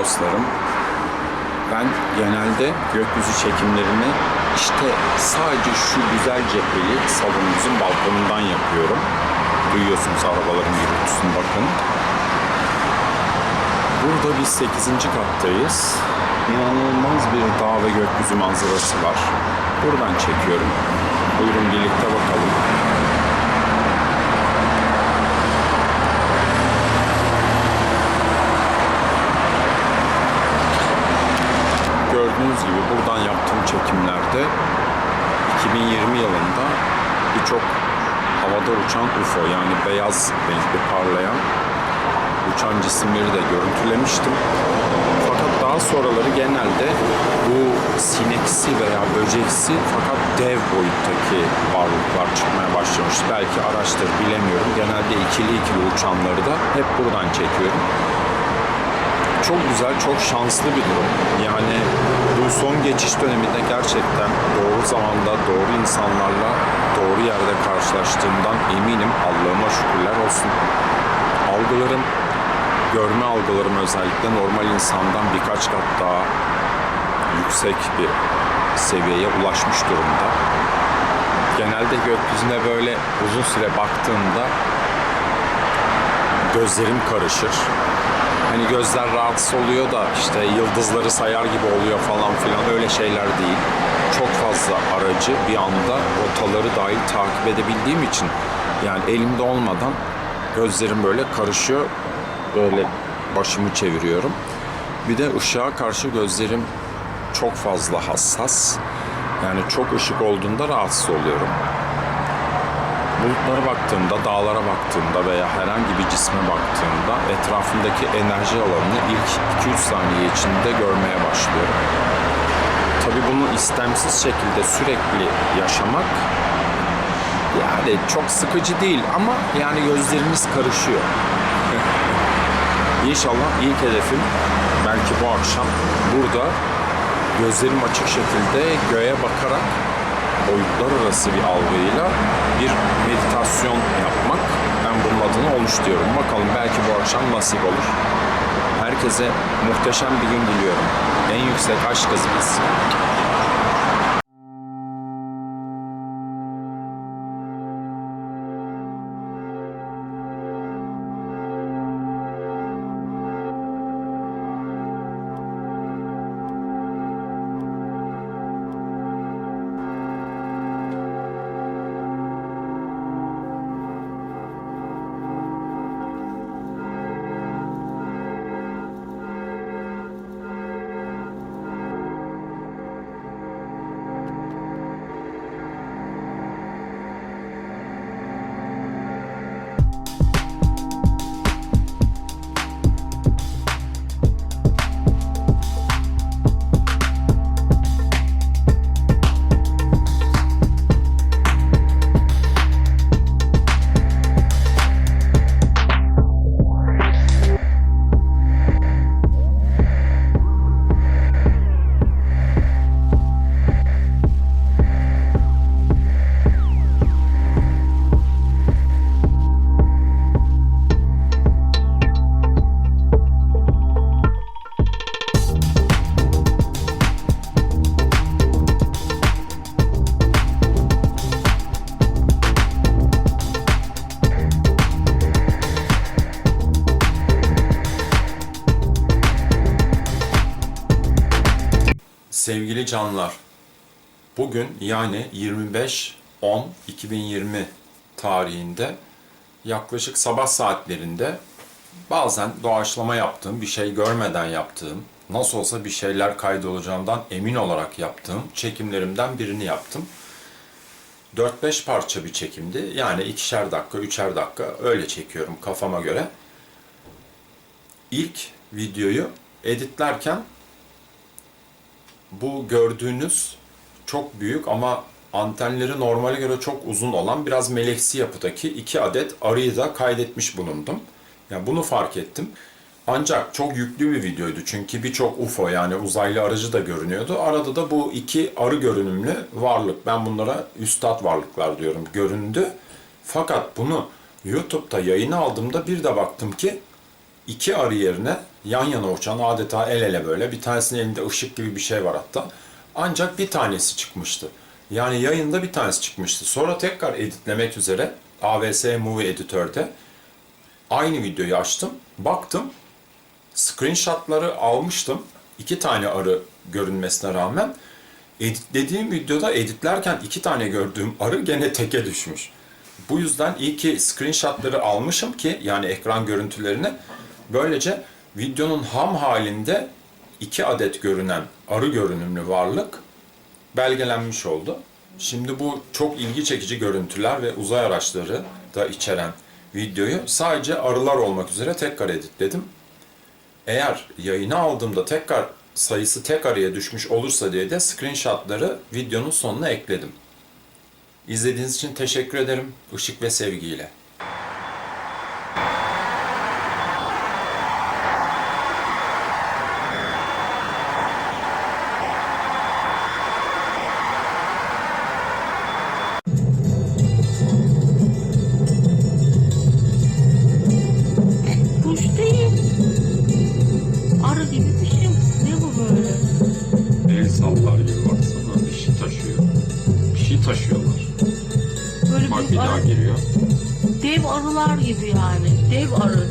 dostlarım. Ben genelde gökyüzü çekimlerini işte sadece şu güzel cepheli salonumuzun balkonundan yapıyorum. Duyuyorsunuz arabaların gürültüsünü bakın. Burada biz 8. kattayız. İnanılmaz bir dağ ve gökyüzü manzarası var. Buradan çekiyorum. Buyurun birlikte bakalım. Gördüğünüz gibi buradan yaptığım çekimlerde 2020 yılında birçok havada uçan UFO yani beyaz renkli parlayan uçan cisimleri de görüntülemiştim. Fakat daha sonraları genelde bu sineksi veya böceksi fakat dev boyuttaki varlıklar çıkmaya başlamıştı. Belki araçtır bilemiyorum. Genelde ikili ikili uçanları da hep buradan çekiyorum çok güzel, çok şanslı bir durum. Yani bu son geçiş döneminde gerçekten doğru zamanda, doğru insanlarla, doğru yerde karşılaştığımdan eminim. Allah'ıma şükürler olsun. Algılarım, görme algılarım özellikle normal insandan birkaç kat daha yüksek bir seviyeye ulaşmış durumda. Genelde gökyüzüne böyle uzun süre baktığımda gözlerim karışır hani gözler rahatsız oluyor da işte yıldızları sayar gibi oluyor falan filan öyle şeyler değil. Çok fazla aracı bir anda rotaları dahil takip edebildiğim için yani elimde olmadan gözlerim böyle karışıyor. Böyle başımı çeviriyorum. Bir de ışığa karşı gözlerim çok fazla hassas. Yani çok ışık olduğunda rahatsız oluyorum bulutlara baktığımda, dağlara baktığımda veya herhangi bir cisme baktığımda etrafındaki enerji alanını ilk 2-3 saniye içinde görmeye başlıyorum. Tabii bunu istemsiz şekilde sürekli yaşamak yani çok sıkıcı değil ama yani gözlerimiz karışıyor. İnşallah ilk hedefim belki bu akşam burada gözlerim açık şekilde göğe bakarak boyutlar arası bir algıyla bir meditasyon yapmak. Ben bunun adını olmuş diyorum. Bakalım belki bu akşam nasip olur. Herkese muhteşem bir gün diliyorum. En yüksek aşk hızı Sevgili canlar, bugün yani 25-10-2020 tarihinde yaklaşık sabah saatlerinde bazen doğaçlama yaptığım, bir şey görmeden yaptığım, nasıl olsa bir şeyler kaydolacağından emin olarak yaptığım çekimlerimden birini yaptım. 4-5 parça bir çekimdi. Yani ikişer dakika, üçer dakika öyle çekiyorum kafama göre. İlk videoyu editlerken bu gördüğünüz çok büyük ama antenleri normale göre çok uzun olan biraz meleksi yapıdaki iki adet arıyı da kaydetmiş bulundum. Yani bunu fark ettim. Ancak çok yüklü bir videoydu çünkü birçok UFO yani uzaylı aracı da görünüyordu. Arada da bu iki arı görünümlü varlık, ben bunlara üstad varlıklar diyorum, göründü. Fakat bunu YouTube'da yayına aldığımda bir de baktım ki iki arı yerine yan yana uçan adeta el ele böyle bir tanesinin elinde ışık gibi bir şey var hatta. Ancak bir tanesi çıkmıştı. Yani yayında bir tanesi çıkmıştı. Sonra tekrar editlemek üzere AVS Movie Editör'de aynı videoyu açtım. Baktım screenshotları almıştım. İki tane arı görünmesine rağmen editlediğim videoda editlerken iki tane gördüğüm arı gene teke düşmüş. Bu yüzden iyi ki screenshotları almışım ki yani ekran görüntülerini böylece videonun ham halinde iki adet görünen arı görünümlü varlık belgelenmiş oldu. Şimdi bu çok ilgi çekici görüntüler ve uzay araçları da içeren videoyu sadece arılar olmak üzere tekrar editledim. Eğer yayına aldığımda tekrar sayısı tek araya düşmüş olursa diye de screenshotları videonun sonuna ekledim. İzlediğiniz için teşekkür ederim. Işık ve sevgiyle. Kuş değil. Arı gibi bir şey. Ne bu böyle? El sallar gibi baksana. Bir şey taşıyor. Bir şey taşıyorlar. Böyle Bak bir daha arı, giriyor. dev arılar gibi yani. Dev arı.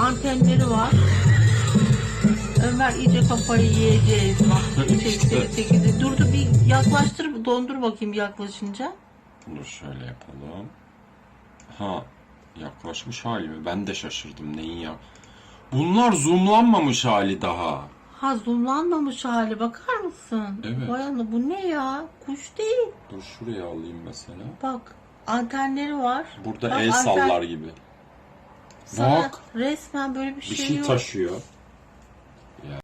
Antenleri var. Ömer iyice kafayı yiyeceğiz. Bak, İşte. 8'i. Durdu bir yaklaştır, dondur bakayım yaklaşınca. Dur şöyle yapalım. Ha yaklaşmış hali mi? Ben de şaşırdım neyin ya. Bunlar zoomlanmamış hali daha. Ha zoomlanmamış hali bakar mısın? Evet. Vay ana, bu ne ya? Kuş değil. Dur şuraya alayım mesela. Bak antenleri var. Burada Bak, el anten- sallar gibi. Sana Bak. resmen böyle bir Bir şey, şey yok. taşıyor. Ya.